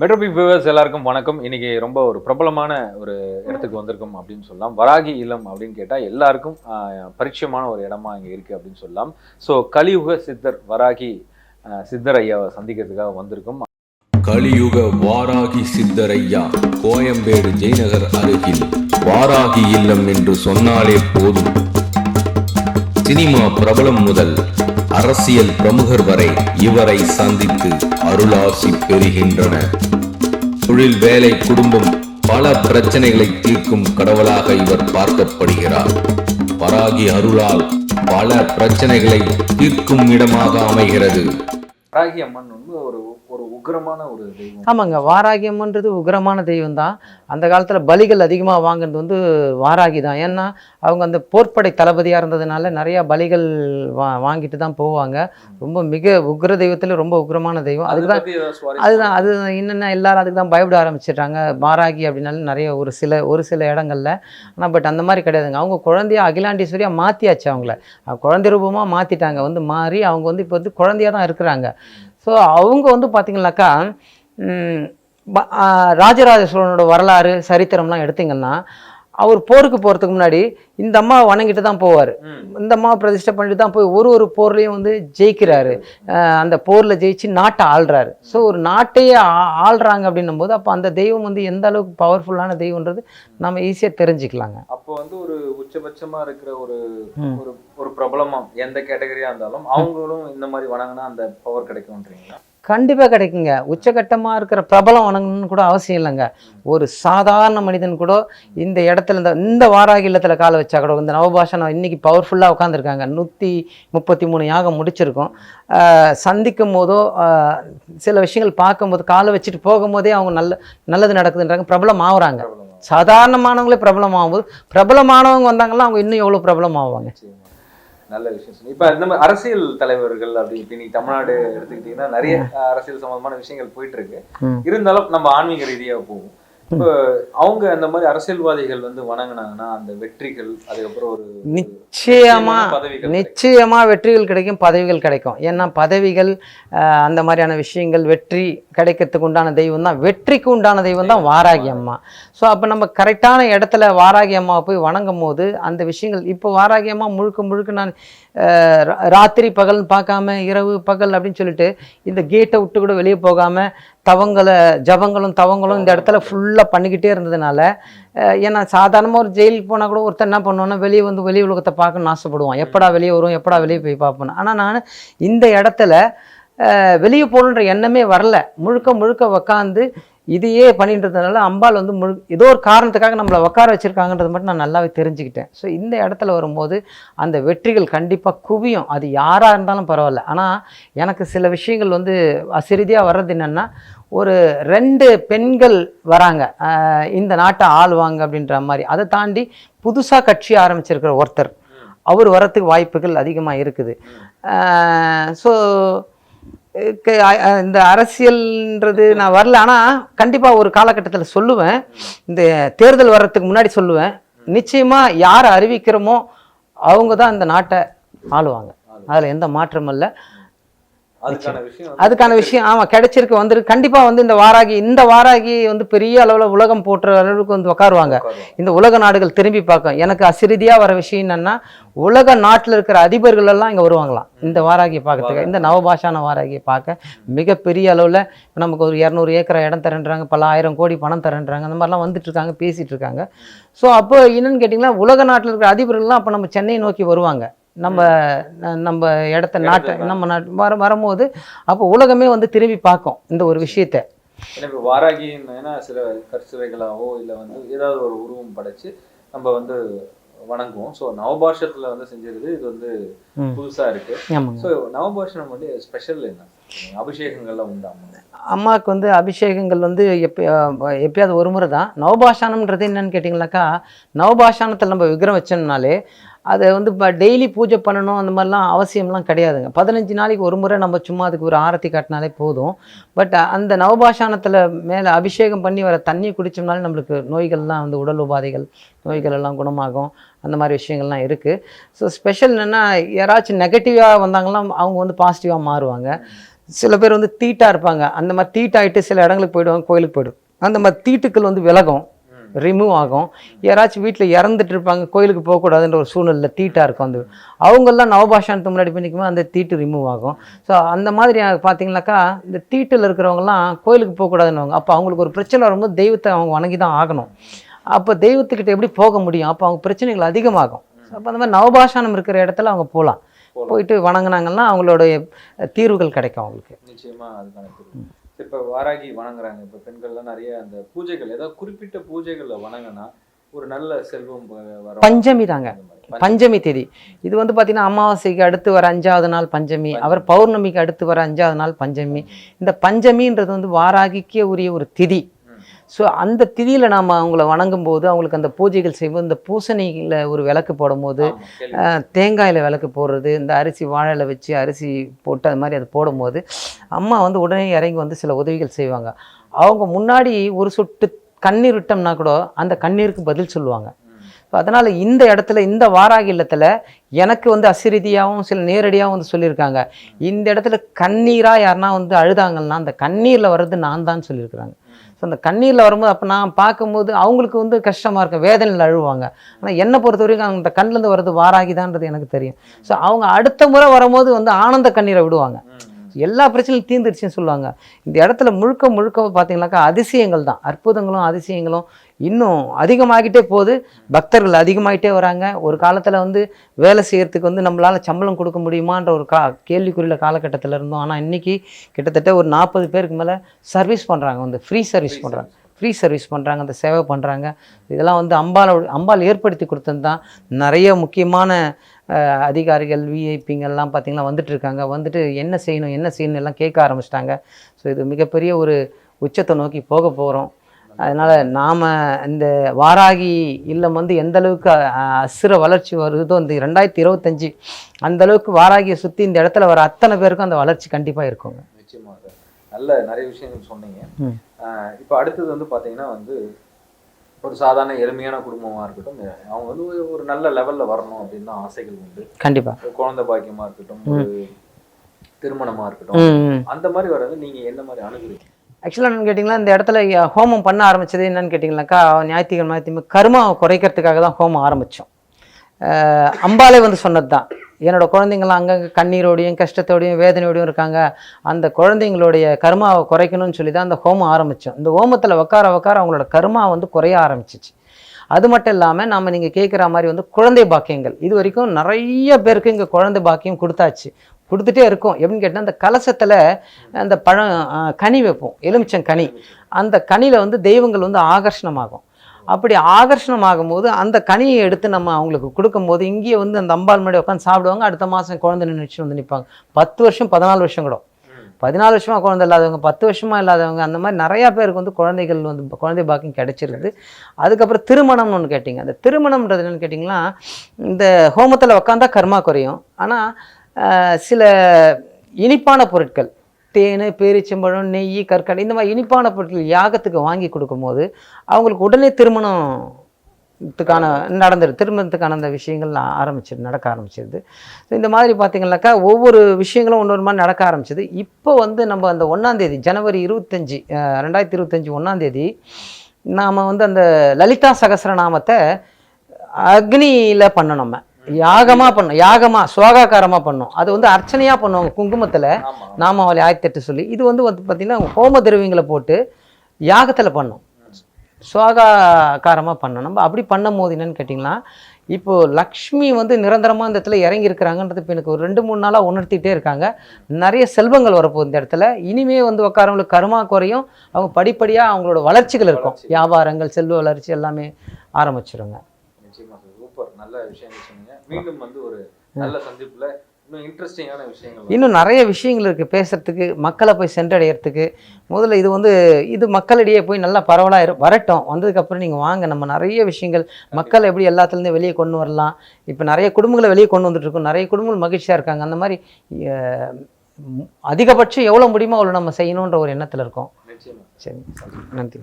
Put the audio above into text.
மெட்ரோபிக் viewers எல்லாருக்கும் வணக்கம். இன்னைக்கு ரொம்ப ஒரு பிரபலமான ஒரு இடத்துக்கு வந்திருக்கோம் அப்படின்னு சொல்லலாம். வராகி இல்லம் அப்படின்னு கேட்டால் எல்லாருக்கும் பரிச்சயமான ஒரு இடமா இங்கே இருக்குது அப்படின்னு சொல்லலாம். ஸோ கலியுக சித்தர் வராகி சித்தர் ஐயாவை சந்திக்கிறதுக்காக வந்திருக்கோம். கலியுக வாராகி சித்தரையா கோயம்பேடு ஜெயநகர் அருகில் வாராகி இல்லம் என்று சொன்னாலே போதும். சினிமா பிரபலம் முதல். அரசியல் பிரமுகர் வரை இவரை சந்தித்து அருளாசி பெறுகின்றனர் தொழில் வேலை குடும்பம் பல பிரச்சனைகளை தீர்க்கும் கடவுளாக இவர் பார்க்கப்படுகிறார். பராகி அருளால் பல பிரச்சனைகளை தீர்க்கும் இடமாக அமைகிறது. பராகி அம்மன் வந்து ஒரு ஒரு உக்கிரமான ஒரு தெய்வம். ஆமாங்க வாராகியம்ன்றது உக்ரமான தெய்வம் தான் அந்த காலத்தில் பலிகள் அதிகமாக வாங்குறது வந்து வாராகி தான் ஏன்னா அவங்க அந்த போர்ப்படை தளபதியாக இருந்ததுனால நிறையா பலிகள் வா வாங்கிட்டு தான் போவாங்க. ரொம்ப மிக உக்ர தெய்வத்தில் ரொம்ப உக்ரமான தெய்வம். அதை அதுக்கு தான் அதுதான் அது என்னென்ன எல்லாரும் அதுக்கு தான் பயப்பட ஆரம்பிச்சிடுறாங்க. வாராகி அப்படின்னாலும் நிறைய ஒரு சில ஒரு சில இடங்கள்ல. ஆனால் பட் அந்த மாதிரி கிடையாதுங்க. அவங்க குழந்தைய அகிலாண்டீஸ்வரியாக மாற்றியாச்சு அவங்கள. அவங்க குழந்தை ரூபமாக மாற்றிட்டாங்க வந்து மாறி அவங்க வந்து இப்போ வந்து குழந்தையாக தான் இருக்கிறாங்க. ஸோ அவங்க வந்து பார்த்திங்கனாக்கா ராஜராஜ சோழனோட வரலாறு சரித்திரம்லாம் எடுத்திங்கன்னா அவர் போருக்கு போகிறதுக்கு முன்னாடி இந்த அம்மாவை வணங்கிட்டு தான் போவார். இந்த அம்மாவை பிரதிஷ்டை பண்ணிட்டு தான் போய் ஒரு ஒரு போர்லையும் வந்து ஜெயிக்கிறாரு அந்த போரில் ஜெயிச்சு நாட்டை ஆள்றாரு ஸோ ஒரு நாட்டையே ஆள்றாங்க அப்படின்னும் போது அப்போ அந்த தெய்வம் வந்து எந்த அளவுக்கு பவர்ஃபுல்லான தெய்வம்ன்றது நம்ம ஈஸியாக தெரிஞ்சுக்கலாங்க அப்போ வந்து ஒரு உச்சபட்சமா இருக்கிற ஒரு. ஒரு ஒரு பிரபலமா எந்த கேட்டகரியா இருந்தாலும் அவங்களும் இந்த மாதிரி வணங்கினா அந்த பவர் கிடைக்கும்ன்றீங்களா கண்டிப்பாக கிடைக்குங்க. உச்சகட்டமாக இருக்கிற பிரபலம் வணங்கணும்னு கூட அவசியம் இல்லைங்க. ஒரு சாதாரண மனிதன் கூட இந்த இடத்துல இந்த இந்த வாராகி இல்லத்தில் காலை வச்சா கூட இந்த நவபாஷனம் இன்னைக்கு பவர்ஃபுல்லாக உட்காந்துருக்காங்க நூற்றி முப்பத்தி மூணு யாகம் முடிச்சிருக்கோம். சந்திக்கும் போதோ சில விஷயங்கள் பார்க்கும்போது காலை வச்சுட்டு போகும்போதே அவங்க நல்ல நல்லது நடக்குதுன்றாங்க. பிரபலம் ஆகுறாங்க சாதாரணமானவங்களே பிரபலம் ஆகும்போது பிரபலமானவங்க வந்தாங்கன்னா அவங்க இன்னும் எவ்வளோ பிரபலம் ஆவாங்க. நல்ல விஷயம் சொன்னீங்க. இப்ப இந்த மாதிரி அரசியல் தலைவர்கள் அப்படி இப்ப இன்னைக்கு தமிழ்நாடு எடுத்துக்கிட்டீங்கன்னா நிறைய அரசியல் சம்பந்தமான விஷயங்கள் போயிட்டு இருக்கு. இருந்தாலும் நம்ம ஆன்மீக ரீதியா போவோம் இப்போ அவங்க அந்த மாதிரி அரசியல்வாதிகள் வந்து வணங்குனாங்கன்னா அந்த வெற்றிகள் அதுக்கப்புறம் ஒரு நிச்சயமா. நிச்சயமா வெற்றிகள் கிடைக்கும் பதவிகள் கிடைக்கும். ஏன்னா பதவிகள் அந்த மாதிரியான விஷயங்கள் வெற்றி கிடைக்கிறதுக்கு உண்டான தெய்வம் தான் வெற்றிக்கு உண்டான தெய்வம் தான் வாராகி அம்மா. ஸோ அப்போ நம்ம கரெக்டான இடத்துல வாராகி அம்மாவை போய் வணங்கும் போது அந்த விஷயங்கள் இப்போ வாராகி அம்மா முழுக்க முழுக்க நான் ராத்திரி பகல்னு பார்க்காம இரவு பகல் அப்படின்னு சொல்லிட்டு இந்த கேட்டை விட்டு கூட வெளியே போகாம தவங்களை ஜபங்களும் தவங்களும் இந்த இடத்துல ஃபுல்லாக பண்ணிக்கிட்டே இருந்ததுனால ஏன்னா சாதாரணமாக ஒரு ஜெயிலுக்கு போனால் கூட ஒருத்தர் என்ன பண்ணுவோன்னா வெளியே வந்து வெளி உலகத்தை பார்க்கணும்னு ஆசைப்படுவான். எப்படா வெளியே வரும் எப்படா வெளியே போய் பார்ப்போம் ஆனால் நான் இந்த இடத்துல வெளியே போகணுன்ற எண்ணமே வரல. முழுக்க முழுக்க உக்காந்து இதையே பண்ணின்றதுனால அம்பாள் வந்து முழு ஏதோ ஒரு காரணத்துக்காக நம்மளை உட்கார வச்சுருக்காங்கன்றது மட்டும் நான் நல்லாவே தெரிஞ்சுக்கிட்டேன். ஸோ இந்த இடத்துல வரும்போது அந்த வெற்றிகள் கண்டிப்பாக குவியும். அது யாராக இருந்தாலும் பரவாயில்ல. ஆனால் எனக்கு சில விஷயங்கள் வந்து அசிரிதியாக வர்றது என்னென்னா ஒரு ரெண்டு பெண்கள் வராங்க. இந்த நாட்டை ஆளுவாங்க அப்படின்ற மாதிரி. அதை தாண்டி புதுசாக கட்சி ஆரம்பிச்சிருக்கிற ஒருத்தர். அவர் வரத்துக்கு வாய்ப்புகள் அதிகமாக இருக்குது. ஸோ இந்த அரசியல்ன்றது நான் வரல. ஆனால் கண்டிப்பாக ஒரு காலகட்டத்தில் சொல்லுவேன். இந்த தேர்தல் வர்றதுக்கு முன்னாடி சொல்லுவேன். நிச்சயமாக யார் அறிவிக்கிறோமோ அவங்க தான் இந்த நாட்டை ஆளுவாங்க. அதில் எந்த மாற்றமும் இல்லை. அதுக்கான விஷயம் ஆமாம் கிடைச்சிருக்கு. வந்துருக்கு கண்டிப்பாக வந்து இந்த வாராகி இந்த வாராகி வந்து பெரிய அளவில் உலகம் போற்ற அளவுக்கு வந்து உட்காருவாங்க. இந்த உலக நாடுகள் திரும்பி பார்க்கும். எனக்கு அசிரிதியாக வர விஷயம் என்னன்னா உலக நாட்டில் இருக்கிற அதிபர்கள் எல்லாம் இங்கே வருவாங்களாம். இந்த வாராகியை பார்க்கறதுக்கு. இந்த நவபாஷான வாராகியை பார்க்க மிகப்பெரிய அளவில் நமக்கு ஒரு இரநூறு ஏக்கர் இடம் தரேன்றாங்க பல ஆயிரம் கோடி பணம் தரேன்றாங்க. அந்த மாதிரிலாம் வந்துட்டு இருக்காங்க பேசிட்டு இருக்காங்க. ஸோ அப்போ என்னன்னு கேட்டிங்கன்னா உலக நாட்டில் இருக்கிற அதிபர்கள்லாம் அப்போ நம்ம சென்னை நோக்கி வருவாங்க. நம்ம நம்ம இடத்த நாட்டை நம்ம நாட்டு வர வரும்போது அப்போ உலகமே வந்து திரும்பி பார்க்கும் இந்த ஒரு விஷயத்தை. இப்ப வாராகின்னா சில கற்சிலைகளாவோ இல்ல வந்து ஏதாவது ஒரு உருவம் படைச்சு நம்ம வந்து வணங்குவோம். ஸோ நவபாஷத்துல வந்து செஞ்சிருது. இது வந்து ம். புதுசா இருக்கு. ஸோ நவபாஷணம் வந்து ஸ்பெஷல் என்ன? அபிஷேகங்கள்லாம் உண்டாமா அம்மாவுக்கு? வந்து அபிஷேகங்கள் வந்து எப்போ எப்பயாவது ஒரு முறை தான். நவபாஷானம்ன்றது என்னன்னு கேட்டிங்கனாக்கா நவபாஷானத்தில் நம்ம விக்கிரம் வச்சோம்னாலே அதை வந்து இப்போ டெய்லி பூஜை பண்ணணும் அந்த மாதிரிலாம் அவசியம்லாம் கிடையாதுங்க. பதினஞ்சு நாளைக்கு ஒரு முறை நம்ம சும்மா அதுக்கு ஒரு ஆரத்தி காட்டினாலே போதும். பட் அந்த நவபாஷானத்தில் மேலே அபிஷேகம் பண்ணி வர தண்ணி குடித்தோம்னாலே நம்மளுக்கு நோய்கள்லாம் வந்து உடல் உபாதைகள் நோய்கள் எல்லாம் குணமாகும். அந்த மாதிரி விஷயங்கள்லாம் இருக்குது ஸோ ஸ்பெஷல் என்னென்னா யாராச்சும் நெகட்டிவாக வந்தாங்கன்னா அவங்க வந்து பாசிட்டிவாக மாறுவாங்க. சில பேர் வந்து தீட்டாக இருப்பாங்க. அந்த மாதிரி தீட்டாயிட்டு சில இடங்களுக்கு போயிடுவாங்க கோயிலுக்கு போயிடும் அந்த மாதிரி தீட்டுக்கள் வந்து விலகும். ரிமூவ் ஆகும். யாராச்சும் வீட்டில் இறந்துட்டு இருப்பாங்க கோயிலுக்கு போகக்கூடாதுன்ற ஒரு சூழ்நிலை தீட்டாக இருக்கும் அந்த அவங்கெல்லாம் நவபாஷானத்து முன்னாடி நிற்கும்போது அந்த தீட்டு ரிமூவ் ஆகும். ஸோ அந்த மாதிரி பார்த்தீங்கன்னாக்கா இந்த தீட்டில் இருக்கிறவங்கலாம் கோயிலுக்கு போகக்கூடாதுன்னு அப்போ அவங்களுக்கு ஒரு பிரச்சனை வரும்போது தெய்வத்தை அவங்க வணங்கி தான் ஆகணும். அப்போ தெய்வத்துக்கிட்ட எப்படி போக முடியும்? அப்போ அவங்க பிரச்சனைகள் அதிகமாகும். அப்போ அந்த மாதிரி நவபாஷானம் இருக்கிற இடத்துல அவங்க போகலாம் போயிட்டு வணங்குனாங்கன்னா அவங்களுடைய தீர்வுகள் கிடைக்கும் அவங்களுக்கு. நிச்சயமா அதுக்கான தீர்வு. சரி, இப்ப வாராகி வணங்குறாங்க. இப்ப பெண்கள்லாம் நிறைய அந்த பூஜைகள் ஏதாவது குறிப்பிட்ட பூஜைகள்ல வணங்கினா ஒரு நல்ல செல்வம் வரும். பஞ்சமி தாங்க. பஞ்சமி. தேதி. இது வந்து பார்த்தீங்கன்னா அமாவாசைக்கு அடுத்து வர அஞ்சாவது நாள் பஞ்சமி. அவர் பௌர்ணமிக்கு அடுத்து வர அஞ்சாவது நாள் பஞ்சமி. இந்த பஞ்சமின்றது வந்து வாராகிக்கே உரிய ஒரு திதி. ஸோ அந்த திதியில் நாம் அவங்கள வணங்கும் போது அவங்களுக்கு அந்த பூஜைகள் செய்வோம் இந்த பூசணியில் ஒரு விளக்கு போடும்போது. தேங்காயில் விளக்கு போடுறது இந்த அரிசி வாழையில வச்சு அரிசி போட்டு அது மாதிரி அது போடும்போது அம்மா வந்து உடனே இறங்கி வந்து சில உதவிகள் செய்வாங்க அவங்க முன்னாடி ஒரு சொட்டு கண்ணீர் விட்டோம்னா கூட அந்த கண்ணீருக்கு பதில் சொல்லுவாங்க. ஸோ அதனால் இந்த இடத்துல இந்த வாராகி இல்லத்தில் எனக்கு வந்து அசிரீதியாகவும் சில நேரடியாகவும் வந்து சொல்லியிருக்காங்க. இந்த இடத்துல கண்ணீராக யாருன்னா வந்து அழுதாங்கன்னா அந்த கண்ணீரில் வர்றது நான் தான் சொல்லியிருக்கிறாங்க. ஸோ அந்த கண்ணீரில் வரும்போது அப்போ நான் பார்க்கும்போது அவங்களுக்கு வந்து கஷ்டமாக இருக்கும் வேதனையில் அழுவாங்க. ஆனால் என்னை பொறுத்த வரைக்கும் அந்த கண்ணிலேருந்து வர்றது வாராகிதான்றது எனக்கு தெரியும். ஸோ அவங்க அடுத்த முறை வரும்போது வந்து ஆனந்த கண்ணீரை விடுவாங்க. எல்லா பிரச்சனையும் தீர்ந்துடுச்சுன்னு சொல்லுவாங்க. இந்த இடத்துல முழுக்க முழுக்க பார்த்தீங்கன்னாக்கா அதிசயங்கள் தான். அற்புதங்களும் அதிசயங்களும் இன்னும் அதிகமாகிட்டே போகுது. பக்தர்கள் அதிகமாகிட்டே வராங்க. ஒரு காலத்தில் வந்து வேலை செய்கிறதுக்கு வந்து நம்மளால் சம்பளம் கொடுக்க முடியுமான்ற ஒரு கா கேள்விக்குறியில் காலகட்டத்தில் இருந்தோம். ஆனால் இன்றைக்கி கிட்டத்தட்ட ஒரு நாற்பது பேருக்கு மேலே சர்வீஸ் பண்ணுறாங்க வந்து ஃப்ரீ சர்வீஸ் பண்ணுறாங்க ஃப்ரீ சர்வீஸ் பண்ணுறாங்க அந்த சேவை பண்ணுறாங்க இதெல்லாம் வந்து அம்பாலோட அம்பாள் ஏற்படுத்தி கொடுத்தது தான் நிறைய முக்கியமான அதிகாரிகள் விஐபிங்கெல்லாம் பார்த்தீங்கன்னா வந்துட்டு இருக்காங்க வந்துட்டு என்ன செய்யணும் என்ன செய்யணும் எல்லாம் கேட்க ஆரம்பிச்சிட்டாங்க. ஸோ இது மிகப்பெரிய ஒரு உச்சத்தை நோக்கி போக போகிறோம் அதனால் நாம் இந்த வாராகி இல்லம் வந்து எந்த அளவுக்கு அஹ், அசுர வளர்ச்சி வருதோ இந்த ரெண்டாயிரத்தி இருபத்தஞ்சி அந்த அளவுக்கு வாராகியை சுற்றி இந்த இடத்துல வர அத்தனை பேருக்கும் அந்த வளர்ச்சி கண்டிப்பாக இருக்குங்க. நிச்சயமா சார் நல்ல நிறைய விஷயங்கள் சொன்னீங்க. இப்போ அடுத்தது வந்து பாத்தீங்கன்னா வந்து ஒரு சாதாரண எளிமையான குடும்பமா இருக்கட்டும் அவங்க வந்து ஒரு- நல்ல லெவல்ல வரணும் அப்படின்னு தான் ஆசைகள் உண்டு. கண்டிப்பாக குழந்தை பாக்கியமா இருக்கட்டும் ஒரு திருமணமா இருக்கட்டும் அந்த மாதிரி வர்றது நீங்க என்ன மாதிரி அணுகுறீங்க ஆக்சுவலாக என்னன்னு கேட்டிங்களா இந்த இடத்துல ஹோமம் பண்ண ஆரம்பிச்சது என்னன்னு கேட்டிங்கனாக்கா ஞாயிற்றுக்கிழமை கருமாவை குறைக்கிறதுக்காக தான் ஹோமம் ஆரம்பித்தோம் அம்பாலே வந்து சொன்னது தான் என்னோட குழந்தைங்களாம் அங்கங்கே கண்ணீரோடையும் கஷ்டத்தோடையும் வேதனையோடையும் இருக்காங்க. அந்த குழந்தைங்களுடைய கருமாவை குறைக்கணும்னு சொல்லி தான் அந்த ஹோமம் ஆரம்பித்தோம் இந்த ஹோமத்தில் உட்கார உட்கார அவங்களோட கருமா வந்து குறைய ஆரம்பிச்சிச்சு. அது மட்டும் இல்லாமல் நம்ம நீங்கள் கேட்குற மாதிரி வந்து குழந்தை பாக்கியங்கள். இது வரைக்கும் நிறைய பேருக்கு இங்கே குழந்தை பாக்கியம் கொடுத்தாச்சு. கொடுத்துட்டே இருக்கும். எப்படின்னு கேட்டால் அந்த கலசத்தில் அந்த பழம் கனி வைப்போம். எலுமிச்சம் கனி. அந்த கனியில் வந்து தெய்வங்கள் வந்து ஆகர்ஷணமாகும். அப்படி ஆகர்ஷணமாகும் போது அந்த கனியை எடுத்து நம்ம அவங்களுக்கு கொடுக்கும்போது இங்கேயே வந்து அந்த அம்பாள் முன்னாடி உட்காந்து சாப்பிடுவாங்க அடுத்த மாதம் குழந்தை நினைச்சு வந்து நிற்பாங்க பத்து வருஷம் பதினாலு வருஷம் கூட. பதினாலு வருஷமா குழந்தை இல்லாதவங்க பத்து வருஷமா இல்லாதவங்க அந்த மாதிரி நிறையா பேருக்கு வந்து குழந்தைகள் வந்து குழந்தை பாக்கியம் கிடைச்சிருது. அதுக்கப்புறம் திருமணம்னு ஒன்று கேட்டிங்க. அந்த திருமணம்ன்றது என்னன்னு கேட்டிங்கன்னா இந்த ஹோமத்தில் உட்காந்தா கர்மா குறையும். ஆனால் சில இனிப்பான பொருட்கள் தேன் பேரிச்சம்பழம் நெய் கற்கடை இந்த மாதிரி இனிப்பான பொருட்கள் யாகத்துக்கு வாங்கி கொடுக்கும்போது அவங்களுக்கு உடனே திருமணத்துக்கான நடந்துரு திருமணத்துக்கான அந்த விஷயங்கள் ஆரம்பிச்சிரு நடக்க ஆரம்பிச்சிருது. ஸோ இந்த மாதிரி பார்த்திங்கனாக்கா ஒவ்வொரு விஷயங்களும் ஒன்று ஒரு மாதிரி நடக்க ஆரம்பிச்சது. இப்போ வந்து நம்ம அந்த ஒன்றாந்தேதி ஜனவரி இருபத்தஞ்சி ரெண்டாயிரத்தி இருபத்தஞ்சி ஒன்றாந்தேதி நாம் வந்து அந்த லலிதா சகஸ்ரநாமத்தை அக்னியில் பண்ணணும் நம்ம. யாகமாக பண்ணோம் யாகமாக சுவாகாக்காரமாக பண்ணோம். அது வந்து அர்ச்சனையாக பண்ணுவாங்க குங்குமத்தில். நாமாவளி ஆயிரத்தி எட்டு சொல்லி. இது வந்து வந்து பார்த்திங்கன்னா ஹோம திரவியங்களை போட்டு யாகத்தில் பண்ணோம். சுவாகாக்காரமாக பண்ணோம். நம்ம அப்படி பண்ணும் போது என்னன்னு கேட்டிங்கன்னா இப்போ லக்ஷ்மி வந்து நிரந்தரமாக இந்த இடத்துல இறங்கி இருக்கிறாங்கன்றது இப்போ எனக்கு ஒரு ரெண்டு மூணு நாளாக உணர்த்திட்டே இருக்காங்க. நிறைய செல்வங்கள் வரப்போகுது இந்த இடத்துல. இனிமே வந்து உட்காரவங்களுக்கு கருமா குறையும். அவங்க படிப்படியாக அவங்களோட வளர்ச்சிகள் இருக்கும். வியாபாரங்கள் செல்வ வளர்ச்சி எல்லாமே ஆரம்பிச்சிருங்க. நல்ல விஷயங்கள் சொன்னீங்க. மீண்டும் வந்து ஒரு நல்ல சந்திப்புல இன்னும் இன்ட்ரெஸ்டிங்கான விஷயங்கள் இன்னும் நிறைய விஷயங்கள் இருக்குது பேசுகிறதுக்கு மக்களை போய் சென்றடையறதுக்கு. முதல்ல இது வந்து இது மக்களிடையே போய் நல்லா பரவலாக இரு வரட்டும். வந்ததுக்கப்புறம் நீங்கள் வாங்க. நம்ம நிறைய விஷயங்கள் மக்கள் எப்படி எல்லாத்துலேருந்து வெளியே கொண்டு வரலாம். இப்போ நிறைய குடும்பங்களை வெளியே கொண்டு வந்துட்டு இருக்கோம். நிறைய குடும்பங்கள் மகிழ்ச்சியாக இருக்காங்க. அந்த மாதிரி அதிகபட்சம் எவ்வளோ முடியுமோ அவ்வளோ நம்ம செய்யணுன்ற ஒரு எண்ணத்தில் இருக்கோம். சரி. நன்றி.